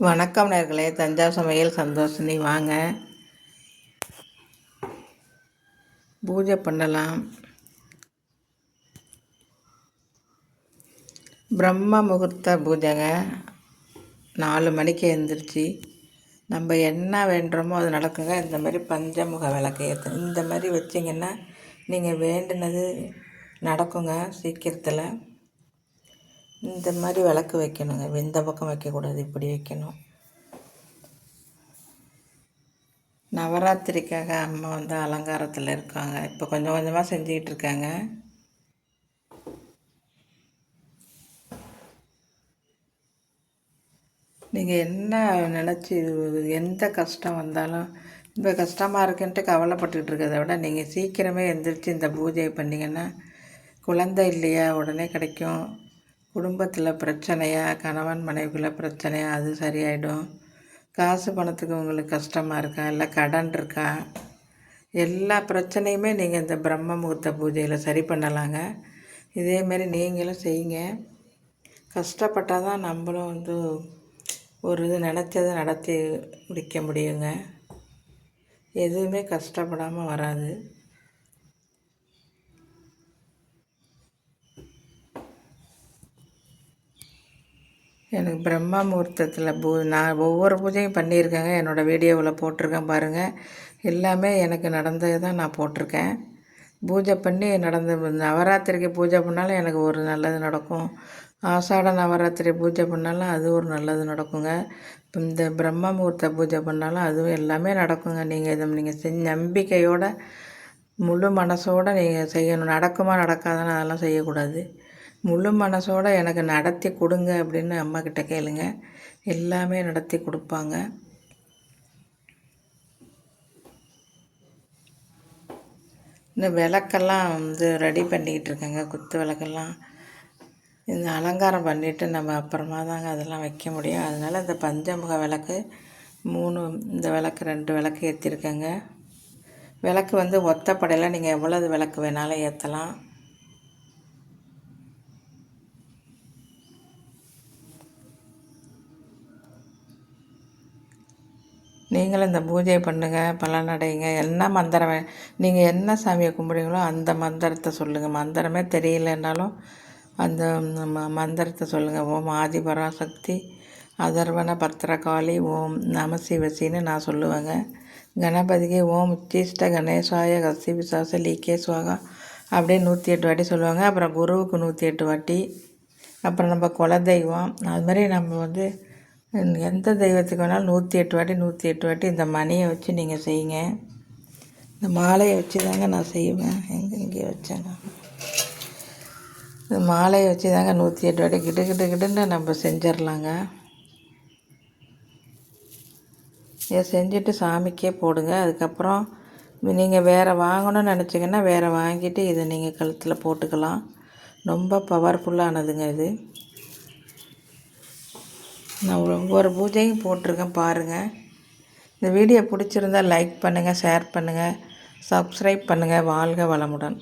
வணக்கம் நேர்களே. தஞ்சாவூர் சமையல் சந்தோஷினி வாங்க. பூஜை பண்ணலாம். பிரம்ம முகூர்த்த பூஜைங்க. நாலு மணிக்கு எழுந்திரிச்சு நம்ம என்ன வேண்டுறோமோ அது நடக்குங்க. இந்த மாதிரி பஞ்சமுக விளக்கு ஏற்று இந்த மாதிரி வச்சிங்கன்னா நீங்கள் வேண்டினது நடக்குங்க சீக்கிரத்தில். இந்த மாதிரி விளக்கு வைக்கணுங்க. இந்த பக்கம் வைக்கக்கூடாது இப்படி வைக்கணும். நவராத்திரிக்காக அம்மா வந்து அலங்காரத்தில் இருக்காங்க. இப்போ கொஞ்சம் கொஞ்சமாக செஞ்சுக்கிட்டு இருக்காங்க. நீங்கள் என்ன நினச்சி எந்த கஷ்டம் வந்தாலும் இப்போ கஷ்டமாக இருக்குன்ட்டு கவலைப்பட்டுக்கிட்டு இருக்கிறத விட நீங்கள் சீக்கிரமே எந்திரிச்சு இந்த பூஜையை பண்ணிங்கன்னா குழந்தை இல்லையா? உடனே கிடைக்கும். குடும்பத்தில் பிரச்சனையா கணவன் மனைவிக்குள்ளே பிரச்சனையா அது சரியாயிடும். காசு பணத்துக்கு உங்களுக்கு கஷ்டமாக இருக்கா? இல்லை கடன் இருக்கா? எல்லா பிரச்சனையுமே நீங்கள் இந்த பிரம்ம முகூர்த்த பூஜையில் சரி பண்ணலாங்க. இதேமாரி நீங்களும் செய்யுங்க. கஷ்டப்பட்டால் தான் நம்மளும் வந்து ஒரு இது நினச்சதை நடத்தி முடிக்க முடியுங்க. எதுவுமே கஷ்டப்படாமல் வராது. எனக்கு பிரம்ம முகூர்த்தத்தில் பூ நான் ஒவ்வொரு பூஜையும் பண்ணியிருக்கேங்க. என்னோடய வீடியோவில் போட்டிருக்கேன் பாருங்கள் எல்லாமே எனக்கு நடந்தது தான் நான் போட்டிருக்கேன். பூஜை பண்ணி நடந்த நவராத்திரிக்கு பூஜை பண்ணாலும் எனக்கு ஒரு நல்லது நடக்கும். ஆஷாட நவராத்திரி பூஜை பண்ணாலும் அது ஒரு நல்லது நடக்குங்க. இந்த பிரம்ம முகூர்த்த பூஜை பண்ணாலும் அதுவும் எல்லாமே நடக்குங்க. நீங்கள் இதை நீங்கள் செஞ்ச நம்பிக்கையோட முழு மனசோடு நீங்கள் செய்யணும். நடக்குமா நடக்காதுன்னு அதெல்லாம் செய்யக்கூடாது. முழு மனசோடு எனக்கு நடத்தி கொடுங்க அப்படின்னு அம்மாக்கிட்ட கேளுங்க. எல்லாமே நடத்தி கொடுப்பாங்க. இந்த விளக்கெல்லாம் வந்து ரெடி பண்ணிக்கிட்டு இருக்கேங்க. குத்து விளக்கெல்லாம். இந்த அலங்காரம் பண்ணிவிட்டு நம்ம அப்புறமா தாங்க அதெல்லாம் வைக்க முடியும். அதனால் இந்த பஞ்சமுக விளக்கு மூணு இந்த விளக்கு ரெண்டு விளக்கு ஏற்றிருக்கேங்க விளக்கு வந்து ஒத்தப்படையில் நீங்கள் எவ்வளவு விளக்கு வேணாலும் ஏற்றலாம் நீங்களும் இந்த பூஜை பண்ணுங்கள் பலனடைங்க என்ன மந்திரம் நீங்கள் என்ன சாமியை கும்பிடுங்களோ அந்த மந்திரத்தை சொல்லுங்கள் மந்திரமே தெரியலன்னாலும் அந்த ம மந்திரத்தை சொல்லுங்கள் ஓம் ஆதிபராசக்தி அதர்வன பத்திரகாளி ஓம் நம சிவசின்னு நான் சொல்லுவேங்க. கணபதிக்கு ஓம் உச்சிஷ்ட கணேசாய கசி விசாச லீக்கே சுவாகா அப்படியே நூற்றி எட்டு வாட்டி சொல்லுவாங்க. அப்புறம் குருவுக்கு நூற்றி எட்டு வாட்டி. அப்புறம் நம்ம குலதெய்வம். அது மாதிரி நம்ம வந்து எந்த தெய்வத்துக்கு வேணாலும் நூற்றி எட்டு வாட்டி நூற்றி எட்டு வாட்டி இந்த மணியை வச்சு நீங்கள் செய்யுங்க. இந்த மாலையை வச்சு தாங்க நான் செய்வேன். எங்கே இங்கே வச்சேங்க. இந்த மாலையை வச்சு தாங்க நூற்றி எட்டு வாட்டி கிட்டு கிட்டு கிட்டுன்னு நம்ம செஞ்சிடலாங்க இதை செஞ்சுட்டு சாமிக்கே போடுங்க. அதுக்கப்புறம் நீங்கள் வேறு வாங்கணும்னு நினச்சிங்கன்னா வேறு வாங்கிட்டு இதை நீங்கள் கழுத்தில் போட்டுக்கலாம். ரொம்ப பவர்ஃபுல்லானதுங்க இது. நான் ஒவ்வொரு பூஜையும் போட்டிருக்கேன் பாருங்கள் இந்த வீடியோ பிடிச்சிருந்தால் லைக் பண்ணுங்கள் ஷேர் பண்ணுங்கள் சப்ஸ்கிரைப் பண்ணுங்கள் வாழ்க வளமுடன்.